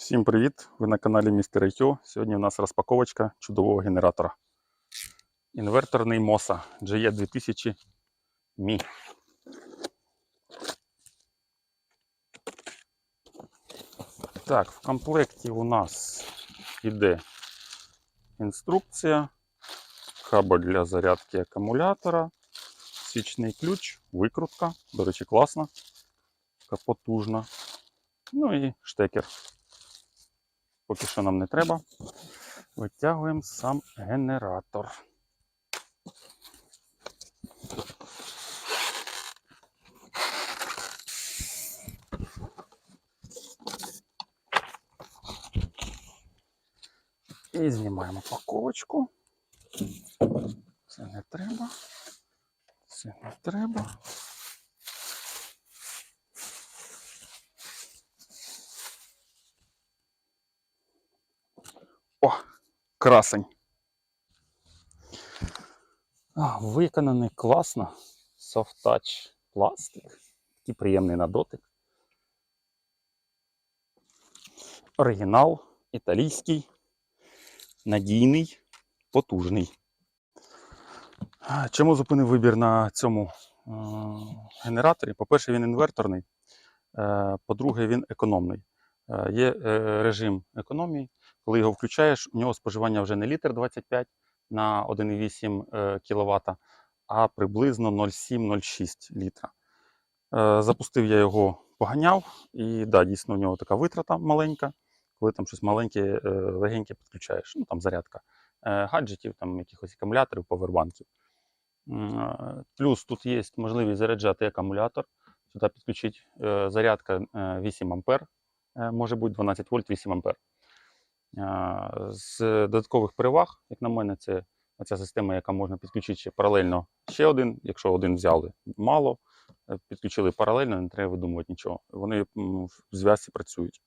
Всім привіт! Ви на каналі Містер IQ. Сьогодні у нас розпаковочка чудового генератора. Інверторний MOSA GE2000 Mi. Так, в комплекті у нас йде інструкція, кабель для зарядки акумулятора, свічний ключ, викрутка. До речі, класна, така потужна. Ну і штекер. Поки що нам не треба. Витягуємо сам генератор. І знімаємо паковочку. Це не треба. Це не треба. Красень. Виконаний класно. Soft Touch пластик. Такий приємний на дотик. Оригінал, італійський, надійний, потужний. Чому зупинив вибір на цьому е, генераторі? По-перше, він інверторний. Е, По-друге, він економний. Е, Є режим економії. Коли його включаєш, у нього споживання вже не літр 25 на 1,8 кВт, а приблизно 0,7-0,6 літра. Е, Запустив я його, поганяв, і да, дійсно у нього така витрата маленька, коли там щось маленьке, е, легеньке підключаєш, ну там зарядка е, гаджетів, там якихось акумуляторів, повербанків. Е, Плюс тут є можливість заряджати акумулятор. Сюди підключити е, зарядка е, 8 ампер, е, може бути 12 вольт 8 ампер. А, З додаткових переваг, як на мене, це ця система, яка можна підключити ще паралельно ще один. Якщо один взяли мало, е, підключили паралельно, не треба видумувати нічого. Вони в зв'язці працюють.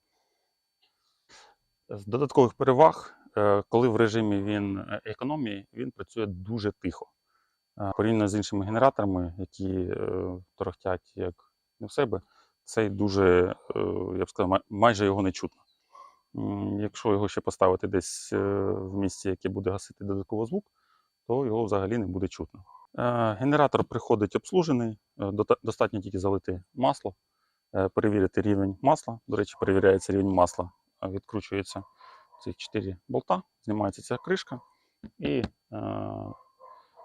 З додаткових переваг, е, коли в режимі він е, економії, він працює дуже тихо. Порівняно з іншими генераторами, які торохтять як не в себе, цей дуже, я б сказав, майже його не чутно. Якщо його ще поставити десь е, в місці, яке буде гасити додатково звук, то його взагалі не буде чутно. Е, Генератор приходить обслужений, е, достатньо тільки залити масло, перевірити рівень масла. До речі, перевіряється рівень масла, відкручується ці 4 болта, знімається ця кришка, і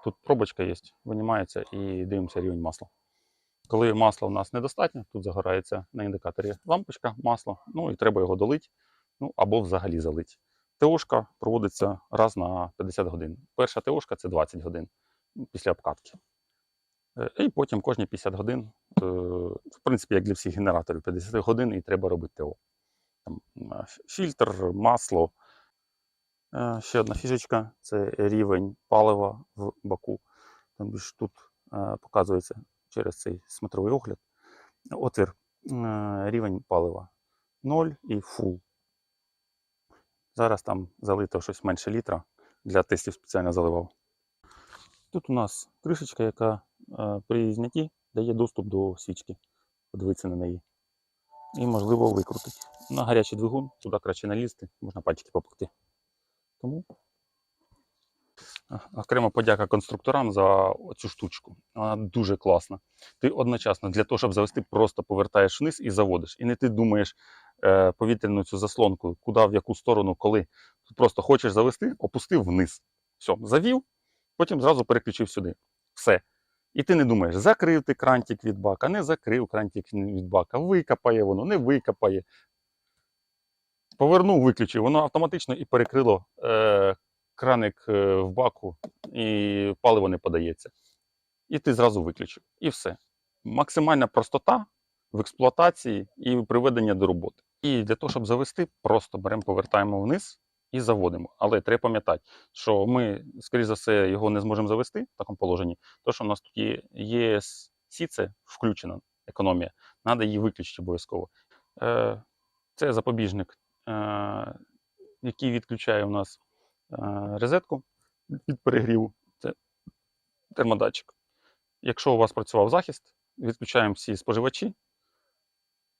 тут пробочка є, винімається і дивимося рівень масла. Коли масла у нас недостатньо, тут загорається на індикаторі лампочка масла, ну і треба його долити, ну або взагалі залити. ТОшка проводиться раз на 50 годин. Перша ТОшка це 20 годин після обкатки. Е, І потім кожні 50 годин, е, в принципі, як для всіх генераторів, 50 годин і треба робити ТО. Там, е, фільтр, масло. Ще одна фішечка це рівень палива в баку. Тут показується через цей смотровий огляд. Отвір, рівень палива 0 і full. Зараз там залито щось менше літра. Для тестів спеціально заливав. Тут у нас кришечка, яка е, при знятті дає доступ до свічки. Подивитися на неї. І, можливо, викрутити. На гарячий двигун, туди краще налізти, можна пальчики попекти. Тому окрема подяка конструкторам за цю штучку. Вона дуже класна. Ти одночасно для того, щоб завести, просто повертаєш вниз і заводиш. І не ти думаєш повітряну цю заслонку, куди, в яку сторону, коли. Просто хочеш завести, опустив вниз. Все, завів, потім зразу переключив сюди. Все. І ти не думаєш, закрив ти крантик від бака, не закрив крантик від бака, викопає воно, не викопає. Повернув, виключив, воно автоматично і перекрило е, краник е, в баку, і паливо не подається. І ти зразу виключив. І все. Максимальна простота в експлуатації і приведення до роботи. І для того, щоб завести, просто беремо, повертаємо вниз і заводимо. Але треба пам'ятати, що ми, скоріш за все, його не зможемо завести в такому положенні, тому що у нас тут є це включена економія, треба її виключити обов'язково. Е, Це запобіжник, е, який відключає у нас е, розетку від перегріву. Це термодатчик. Якщо у вас працював захист, відключаємо всі споживачі,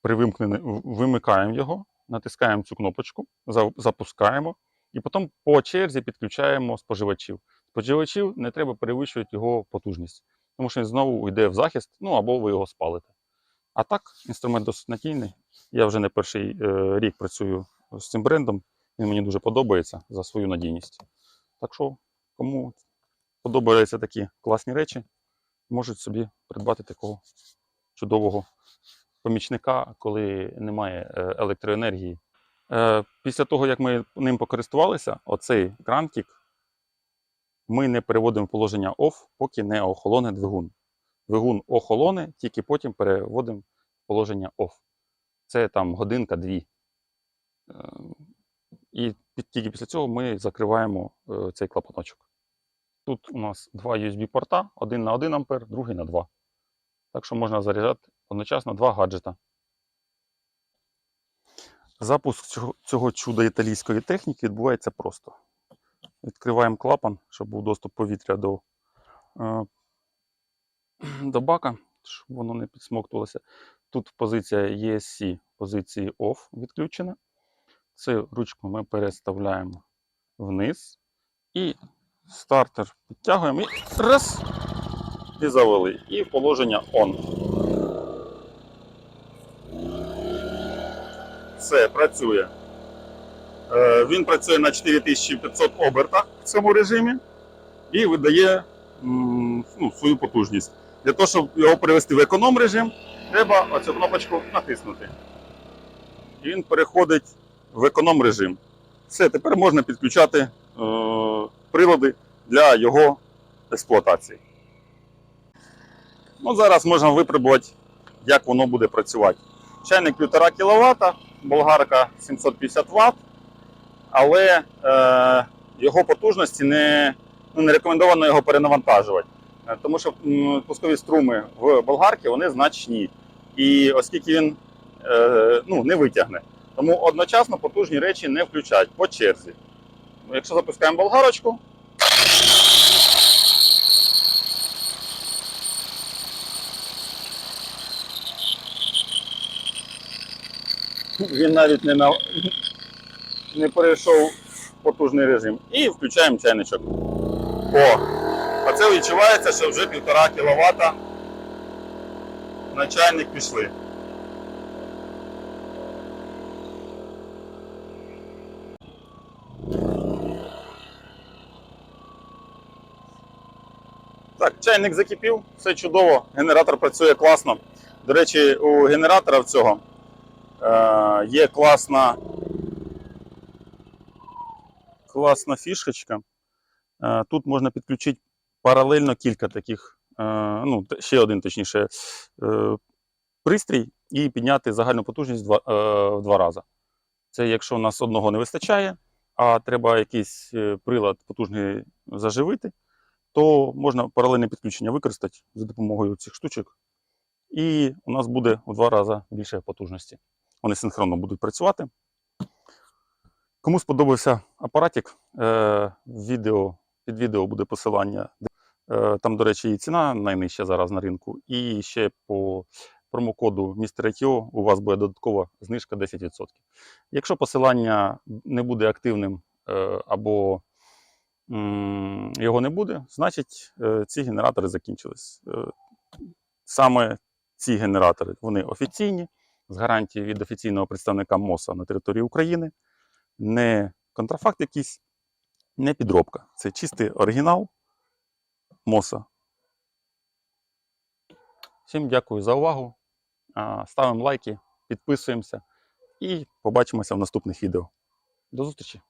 при вимкненні вимикаємо його, натискаємо цю кнопочку, запускаємо, і потім по черзі підключаємо споживачів. Споживачів не треба перевищувати його потужність, тому що він знову йде в захист, ну або ви його спалите. А так, інструмент досить надійний. Я вже не перший е, рік працюю з цим брендом. Він мені дуже подобається за свою надійність. Так що, кому подобаються такі класні речі, можуть собі придбати такого чудового помічника, коли немає е, електроенергії. Е, Після того, як ми ним покористувалися, оцей крантик ми не переводимо в положення OFF, поки не охолоне двигун. Двигун охолоне, тільки потім переводимо в положення OFF. Це там годинка-дві. Е, І тільки після цього ми закриваємо цей клапаночок. Тут у нас два USB-порта, один на 1 А, другий на 2. Так що можна заряджати одночасно два гаджета. Запуск цього, чуда італійської техніки відбувається просто. Відкриваємо клапан, щоб був доступ повітря до, е, до бака, щоб воно не підсмоктувалося. Тут позиція ESC, позиції OFF відключена. Цю ручку ми переставляємо вниз. І стартер підтягуємо і раз. І завели. І положення ON. Все, працює. Е, Він працює на 4500 обертах в цьому режимі і видає ну, свою потужність. Для того, щоб його перевести в економ режим, треба оцю кнопочку натиснути. І він переходить в економ режим. Все, тепер можна підключати е, прилади для його експлуатації. Ну, зараз можна випробувати, як воно буде працювати. Чайник 1,5 кВт, болгарка 750 Вт, але е, його потужності не, ну, не рекомендовано його перенавантажувати. Е, Тому що пускові струми в болгарці вони значні. І оскільки він е, ну, не витягне. Тому одночасно потужні речі не включають по черзі. Якщо запускаємо болгарочку, він навіть не, на... не перейшов в потужний режим. І включаємо чайничок. О! А це відчувається, що вже 1,5 кВт на чайник пішли. Так, чайник закипів, все чудово, генератор працює класно. До речі, у генератора в цього є класна, класна фішечка. Е, тут можна підключити паралельно кілька таких, е, ну, ще один точніше, е, пристрій і підняти загальну потужність в два, е, рази. Це якщо у нас одного не вистачає, а треба якийсь е, прилад потужний заживити, то можна паралельне підключення використати за допомогою цих штучок. І у нас буде у два рази більше потужності. Вони синхронно будуть працювати. Кому сподобався апаратик, е, відео, під відео буде посилання. Е, там, до речі, і ціна найнижча зараз на ринку. І ще по промокоду MrITO у вас буде додаткова знижка 10%. Якщо посилання не буде активним е, або його не буде, значить ці генератори закінчились. Саме ці генератори вони офіційні, з гарантією від офіційного представника МОСа на території України, не контрафакт якийсь, не підробка. Це чистий оригінал МОСа. Всім дякую за увагу. Ставимо лайки, підписуємося і побачимося в наступних відео. До зустрічі!